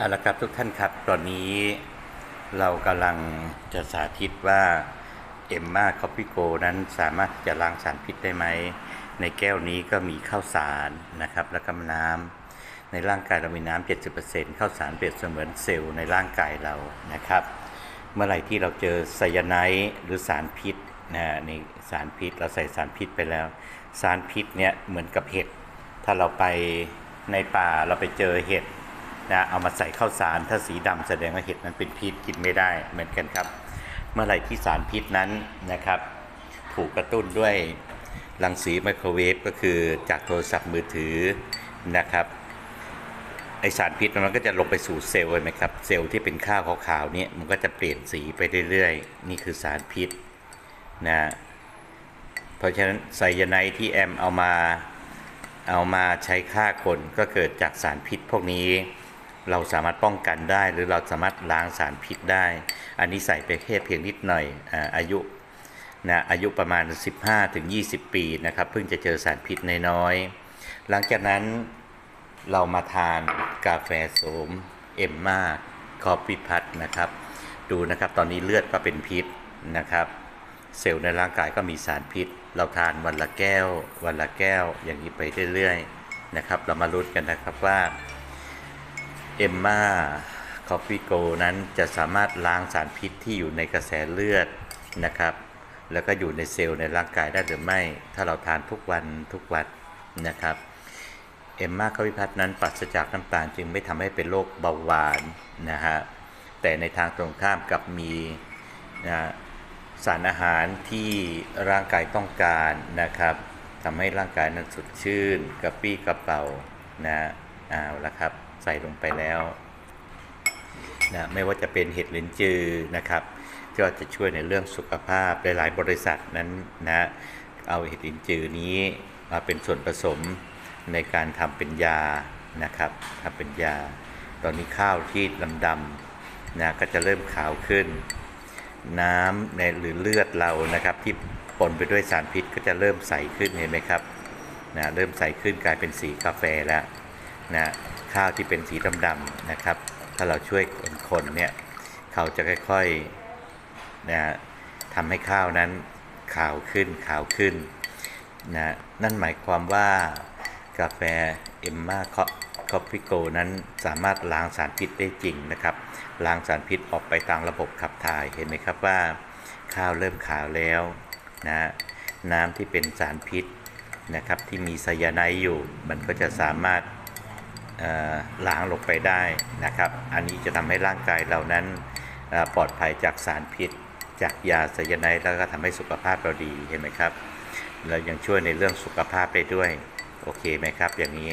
เอาละครับทุกท่านครับ ตอนนี้เรากำลังจะสาธิตว่าเอ็มมาคอฟฟี่โกนั้นสามารถจะล้างสารพิษได้ไหม ในแก้วนี้ก็มีข้าวสารนะครับ แล้วก็น้ำในร่างกายเรามีน้ำ70%ข้าวสารเปรียบเสมือนเซลล์ในร่างกายเรานะครับ เมื่อไหร่ที่เราเจอไซยาไนด์หรือสารพิษนะในสารพิษเราใส่สารพิษไปแล้ว สารพิษเนี่ยเหมือนกับเห็ดถ้าเราไปในป่าเราไปเจอเห็ด นะเอามาใส่ข้าวสารถ้าสีดำแสดงว่าเห็ดนั้นเป็นพิษกินไม่ได้เหมือนกันครับ เมื่อไหร่ที่สารพิษนั้นนะครับถูกกระตุ้นด้วยรังสีไมโครเวฟก็คือจากโทรศัพท์มือถือนะครับไอสารพิษมันก็จะลงไปสู่เซลล์เห็นไหมครับเซลล์ที่เป็นข้าวขาวๆเนี่ยมันก็จะเปลี่ยนสีไปเรื่อยๆ นี่คือสารพิษนะเพราะฉะนั้นไซยาไนด์ที่แอมเอามาเอามาใช้ฆ่าคนก็เกิดจากสารพิษพวกนี้ เราสามารถป้องกันได้ หรือเราสามารถล้างสารพิษได้ อันนี้ใส่ไปแค่เพียงนิดหน่อยอาอายุนะอายุประมาณ 15-20 ปีนะครับเพิ่งจะเจอสารพิษน้อยๆหลังจากนั้นเรามาทานกาแฟโสมเอ็มมาคอฟฟี่พัทนะครับ ดูนะครับตอนนี้เลือดก็เป็นพิษนะครับ เซลล์ในร่างกายก็มีสารพิษ เราทานวันละแก้ว วันละแก้วอย่างนี้ไปเรื่อยๆนะครับ เรามาลุ้นกันนะครับว่า เอมมาคอฟฟี่โกนั้นจะสามารถล้างสารพิษที่อยู่ในกระแสเลือดนะครับ แล้วก็อยู่ในเซลล์ในร่างกายได้หรือไม่ ถ้าเราทานทุกวันทุกวันนะครับ เอมมาคาวิพัฒน์นั้นปราศจากน้ำตาลจึงไม่ทำให้เป็นโรคเบาหวานนะฮะ แต่ในทางตรงข้ามกับมีนะสารอาหารที่ร่างกายต้องการนะครับทำให้ร่างกายนั้นสดชื่นกระปรี้กระเป๋านะเอาละครับ ส่ลงไปแล้วนะไม่ว่าจะเป็นเห็ดลินจือนะครับที่ว่าจะช่วยในเรื่องสุขภาพหลายๆบริษัทนั้นนะเอาเห็ดลินจือนี้มาเป็นส่วนผสมในการทำเป็นยานะครับทำเป็นยา ตอนนี้ข้าวที่ดำๆนะก็จะเริ่มขาวขึ้น น้ำในหรือเลือดเรานะครับ ที่ปนไปด้วยสารพิษก็จะเริ่มใสขึ้นเห็นไหมครับนะเริ่มใสขึ้นกลายเป็นสีกาแฟแล้วนะ ข้าวที่เป็นสีดำๆนะครับ ถ้าเราช่วยคนเนี่ยเขาจะค่อยๆนะทำให้ข้าวนั้นขาวขึ้นขาวขึ้นนะนั่นหมายความว่ากาแฟเอ็มมาคอฟฟี่โกนั้นสามารถล้างสารพิษได้จริงนะครับ ล้างสารพิษออกไปทางระบบขับถ่าย เห็นไหมครับว่าข้าวเริ่มขาวแล้วนะน้ำที่เป็นสารพิษนะครับที่มีไซยาไนด์อยู่ มันก็จะสามารถ ล้างลงไปได้นะครับ อันนี้จะทำให้ร่างกายเรานั้นปลอดภัยจากสารพิษ จากยาไซยาไนด์แล้วก็ทำให้สุขภาพเราดีเห็นไหมครับแล้วยังช่วยในเรื่องสุขภาพได้ด้วย โอเคไหมครับ อย่างนี้